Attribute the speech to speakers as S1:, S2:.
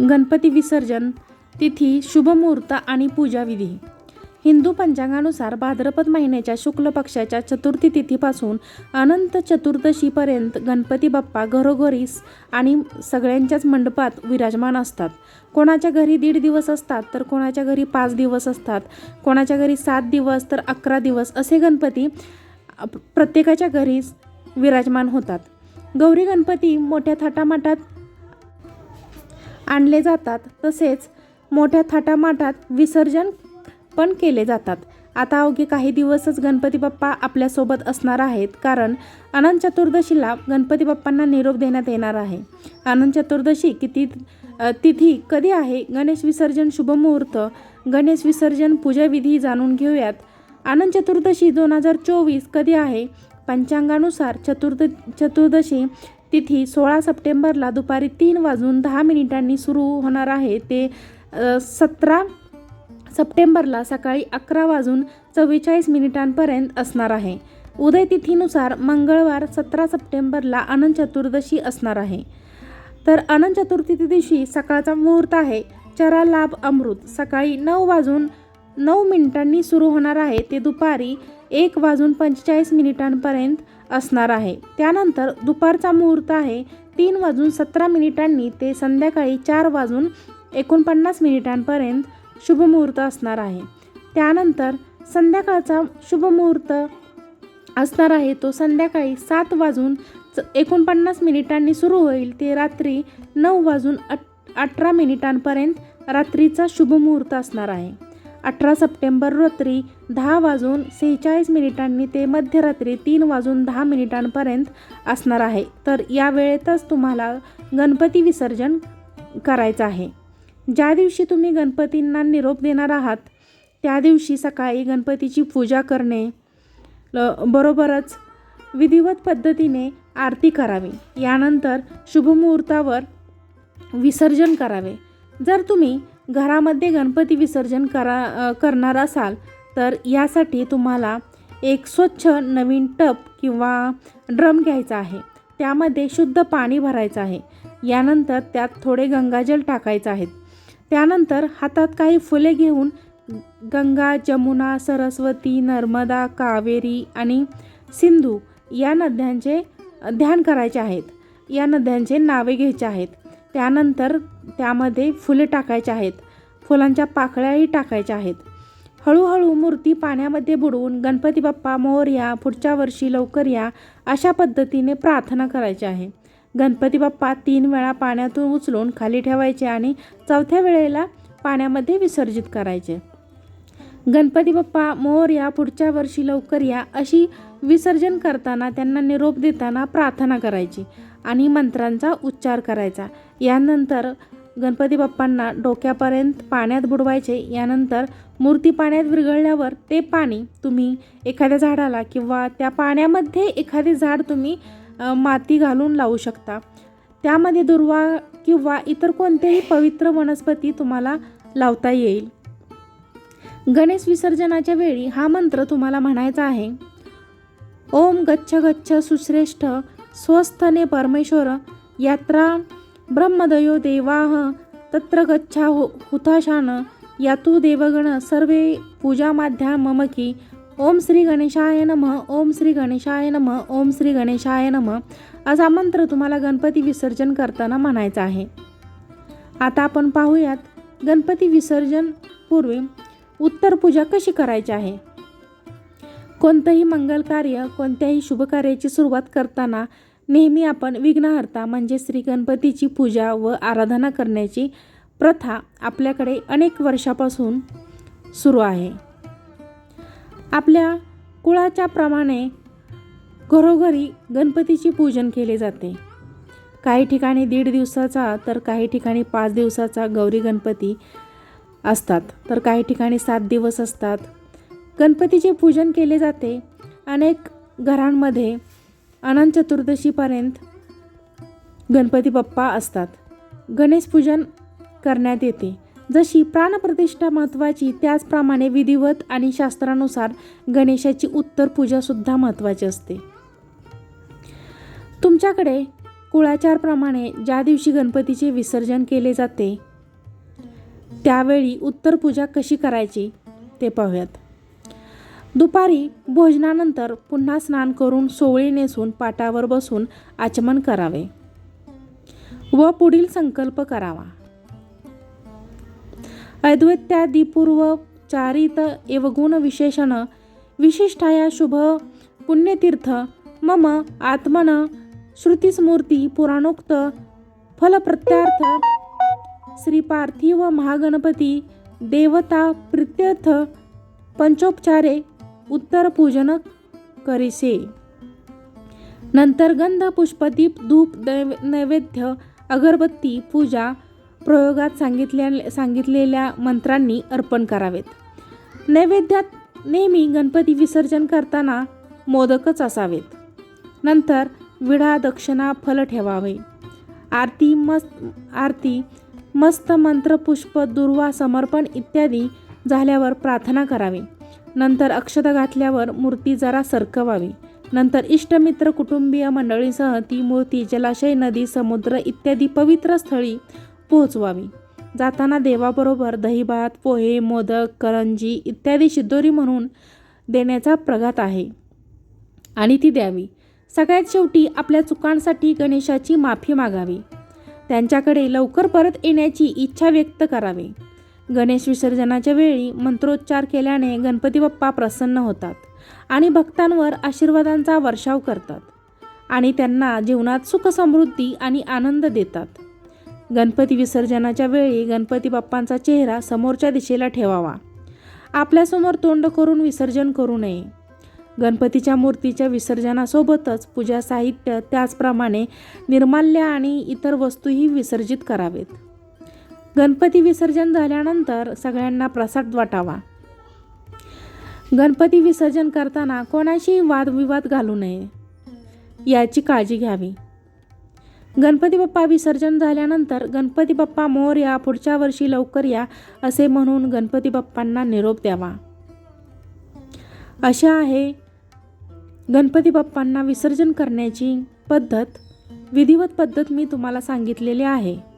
S1: गणपती विसर्जन तिथी शुभमुहूर्त आणि पूजाविधी. हिंदू पंचांगानुसार भाद्रपद महिन्याच्या शुक्ल पक्षाच्या चतुर्थी तिथीपासून अनंत चतुर्दशीपर्यंत गणपती बाप्पा घरोघरी आणि सगळ्यांच्याच मंडपात विराजमान असतात. कोणाच्या घरी दीड दिवस असतात तर कोणाच्या घरी पाच दिवस असतात. कोणाच्या घरी सात दिवस तर अकरा दिवस असे गणपती प्रत्येकाच्या घरी विराजमान होतात. गौरी गणपती मोठ्या थाटामाटात आणले जातात. तसेच मोठ्या थाटामाटात विसर्जन पण केले जातात. आता अवघे काही दिवसच गणपती बाप्पा आपल्यासोबत असणार आहेत. कारण अनंत चतुर्दशीला गणपती बाप्पांना निरोप देण्यात येणार आहे. अनंत चतुर्दशी किती तिथी कधी आहे? गणेश विसर्जन शुभमुहूर्त गणेश विसर्जन पूजाविधी जाणून घेऊयात. आनंद चतुर्दशी दोन हजार चोवीस कधी आहे? पंचांगानुसार चतुर्द चतुर्दशी तिथी सोळा सप्टेंबरला दुपारी तीन वाजून दहा मिनिटांनी सुरू होणार आहे ते सतरा सप्टेंबरला सकाळी अकरा वाजून चव्वेचाळीस मिनिटांपर्यंत असणार आहे. उदय तिथीनुसार मंगळवार सतरा सप्टेंबरला अनंत चतुर्दशी असणार आहे. तर अनंत चतुर्थी दिवशी सकाळचा मुहूर्त आहे. चरा लाभ अमृत सकाळी नऊ वाजून नऊ मिनिटांनी सुरू होणार आहे. ते दुपारी एक वाजून पंचेचाळीस मिनिटांपर्यंत असणार आहे. त्यानंतर दुपारचा मुहूर्त आहे. तीन वाजून सतरा मिनिटांनी ते संध्याकाळी चार वाजून एकोणपन्नास मिनिटांपर्यंत शुभमुहूर्त असणार आहे. त्यानंतर संध्याकाळचा शुभमुहूर्त असणार आहे. तो संध्याकाळी सात वाजून च एकोणपन्नास मिनिटांनी सुरू होईल. ते रात्री नऊ वाजून अट अठरा मिनिटांपर्यंत रात्रीचा शुभमुहूर्त असणार आहे. अठरा सप्टेंबर रात्री दहा वाजून सेहेचाळीस मिनिटांनी ते मध्यरात्री तीन वाजून दहा मिनिटांपर्यंत असणार आहे. तर या वेळेतच तुम्हाला गणपती विसर्जन करायचं आहे. ज्या दिवशी तुम्ही गणपतींना निरोप देणार आहात त्या दिवशी सकाळी गणपतीची पूजा करणे ल- बरोबरच विधिवत पद्धतीने आरती करावी. यानंतर शुभमुहूर्तावर विसर्जन करावे. जर तुम्ही घरामध्ये गणपती विसर्जन करा करणार असाल तर यासाठी तुम्हाला एक स्वच्छ नवीन टप किंवा ड्रम घ्यायचा आहे. त्यामध्ये शुद्ध पाणी भरायचं आहे. यानंतर त्यात थोडे गंगाजल टाकायचं आहे त्यानंतर हातात काही फुले घेऊन गंगा जमुना सरस्वती नर्मदा कावेरी आणि सिंधू या नद्यांचे ध्यान करायचे आहेत. या नद्यांचे नावे घ्यायचे आहेत. त्यानंतर त्यामध्ये फुले टाकायचे आहेत. फुलांच्या पाकळ्याही टाकायच्या आहेत. हळूहळू मूर्ती पाण्यामध्ये बुडवून गणपती बाप्पा मोरया पुढच्या वर्षी लवकर या अशा पद्धतीने प्रार्थना करायची आहे. गणपती बाप्पा तीन वेळा पाण्यातून उचलून खाली ठेवायचे आणि चौथ्या वेळेला पाण्यामध्ये विसर्जित करायचे. गणपती बाप्पा मोर या पुढच्या वर्षी लवकर या अशी विसर्जन करताना त्यांना निरोप देताना प्रार्थना करायची. आणि मंत्रांचा उच्चार करायचा. यानंतर गणपती बाप्पांना डोक्यापर्यंत पाण्यात बुडवायचे. यानंतर मूर्ती पाण्यात विरघळल्यावर ते पाणी तुम्ही एखाद्या झाडाला किंवा त्या पाण्यामध्ये एखादे झाड तुम्ही माती घालून लावू शकता. त्यामध्ये दुर्वा किंवा इतर कोणतेही पवित्र वनस्पती तुम्हाला लावता येईल. गणेश विसर्जनाच्या वेळी हा मंत्र तुम्हाला म्हणायचा आहे. ओम गच्छ गच्छ सुश्रेष्ठ स्वस्थने परमेश्वर यात्रा ब्रह्मदयो देवाह तत्र गच्छा हो हुताशान। यातु देवगण सर्वे पूजामाध्या मम की। ओम श्री गणेशाय नमः ओम श्री गणेशाय नमः ओम श्री गणेशाय नमः असा मंत्र तुम्हाला गणपती विसर्जन करताना म्हणायचा आहे. आता आपण पाहूयात गणपती विसर्जन पूर्वी उत्तर पूजा कशी करायची आहे? कोणतंही मंगल कार्य कोणत्याही शुभ कार्याची सुरुवात करताना नेहमी आपण विघ्नहर्ता म्हणजे श्री गणपतीची पूजा व आराधना करण्याची प्रथा आपल्याकडे अनेक वर्षापासून सुरू आहे. आपल्या कुळाच्या प्रमाणे घरोघरी गणपतीची पूजन केले जाते. काही ठिकाणी दीड दिवसाचा तर काही ठिकाणी पाच दिवसाचा गौरी गणपती असतात. तर काही ठिकाणी सात दिवस असतात. गणपतीचे पूजन केले जाते. अनेक घरांमध्ये अनंत चतुर्दशीपर्यंत गणपती बाप्पा असतात. गणेश पूजन करण्यात येते. जशी प्राणप्रतिष्ठा महत्त्वाची त्याचप्रमाणे विधिवत आणि शास्त्रानुसार गणेशाची उत्तर पूजासुद्धा महत्त्वाची असते. तुमच्याकडे कुळाचारप्रमाणे ज्या दिवशी गणपतीचे विसर्जन केले जाते त्यावेळी उत्तर पूजा कशी करायची ते पाहूयात. दुपारी भोजनानंतर पुन्हा स्नान करून सोवळी नेसून पाटावर बसून आचमन करावे व पुढील संकल्प करावा. अद्वैत्यादिपूर्व चारित एवगुण विशेषण विशिष्टाया शुभ पुण्यतीर्थ मम आत्मन श्रुतीस्मूर्ती पुराणोक्त फलप्रत्यार्थ श्रीपार्थिव महागणपती देवता प्रित्यर्थ पंचोपचारे उत्तर पूजन करीसे. नंतर गंध पुष्पदीप धूप दैव नैवेद्य अगरबत्ती पूजा प्रयोगात सांगितल्या सांगितलेल्या मंत्रांनी अर्पण करावेत. नैवेद्यात नेहमी गणपती विसर्जन करताना मोदकच असावेत. नंतर विडा दक्षिणा फल ठेवावे. आरती मस्त आरती मस्त मंत्र पुष्प दुर्वा समर्पण इत्यादी झाल्यावर प्रार्थना करावी. नंतर अक्षता घातल्यावर मूर्ती जरा सरकवावी. नंतर इष्टमित्र कुटुंबीय मंडळीसह ती मूर्ती जलाशय नदी समुद्र इत्यादी पवित्र स्थळी पोहोचवावी. जाताना देवाबरोबर दहीभात पोहे मोदक करंजी इत्यादी शिदोरी म्हणून देण्याचा प्रघात आहे आणि ती द्यावी. सगळ्यात शेवटी आपल्या चुकांसाठी गणेशाची माफी मागावी. त्यांच्याकडे लवकर परत येण्याची इच्छा व्यक्त करावी. गणेश विसर्जनाच्या वेळी मंत्रोच्चार केल्याने गणपती बाप्पा प्रसन्न होतात आणि भक्तांवर आशीर्वादांचा वर्षाव करतात आणि त्यांना जीवनात सुख समृद्धी आणि आनंद देतात. गणपती विसर्जनाच्या वेळी गणपती बाप्पांचा चेहरा समोरच्या दिशेला ठेवावा. आपल्यासमोर तोंड करून विसर्जन करू नये. गणपतीच्या मूर्तीच्या विसर्जनासोबतच पूजा साहित्य त्याचप्रमाणे निर्माल्य आणि इतर वस्तूही विसर्जित करावेत. गणपती विसर्जन झाल्यानंतर सगळ्यांना प्रसाद वाटावा. गणपती विसर्जन करताना कोणाशी वादविवाद घालू नये याची काळजी घ्यावी. गणपती बाप्पा विसर्जन झाल्यानंतर गणपती बाप्पा मोर या पुढच्या वर्षी लवकर या असे म्हणून गणपती बाप्पांना निरोप द्यावा. अशा आहे गणपती बाप्पांना विसर्जन करण्याची पद्धत विधिवत पद्धत मी तुम्हाला सांगितलेली आहे.